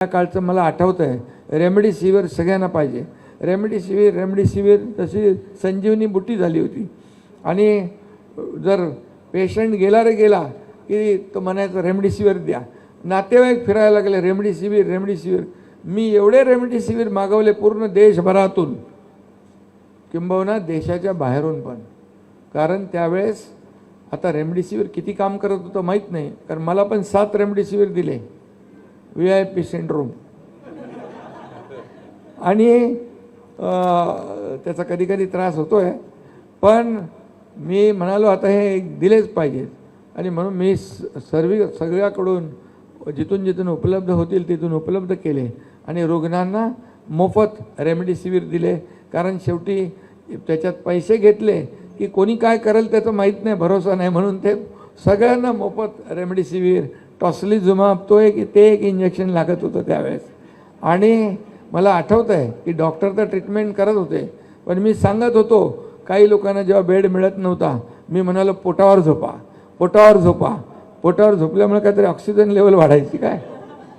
त्या काळचं मला आठवतं आहे रेमडेसिवीर सगळ्यांना पाहिजे. रेमडेसिवीर रेमडेसिवीर तशी संजीवनी बुटी झाली होती. आणि जर पेशंट गेला रे गेला की तो म्हणायचा रेमडेसिवीर द्या. नातेवाईक फिरायला लागले रेमडेसिवीर रेमडेसिवीर मी एवढे रेमडेसिवीर मागवले पूर्ण देशभरातून. किंबहुना देशाच्या बाहेरून पण. कारण त्यावेळेस आता रेमडेसिवीर किती काम करत होतं माहीत नाही. कारण मला पण सात रेमडेसिवीर दिले. व्ही आय पी सिंड्रोम आणि त्याचा कधी कधी त्रास होतो आहे पण मी म्हणालो आता हे दिलेच पाहिजेत आणि म्हणून मी स- सर्व सगळ्याकडून जिथून जिथून उपलब्ध होतील तिथून उपलब्ध केले. आणि रुग्णांना मोफत रेमडेसिवीर दिले. कारण शेवटी त्याच्यात पैसे घेतले की कोणी काय करेल त्याचं माहीत नाही भरोसा नाही. म्हणून ते सगळ्यांना मोफत रेमडेसिवीर टॉसलीझुमाब तो एक ते एक इंजेक्शन लागत होतं त्यावेळेस. आणि मला आठवतं आहे की डॉक्टर तर ट्रीटमेंट करत होते पण मी सांगत होतो काही लोकांना जेव्हा बेड मिळत नव्हता मी म्हणालो पोटावर झोपा पोटावर झोपा. पोटावर झोपल्यामुळे काहीतरी ऑक्सिजन लेवल वाढायची काय?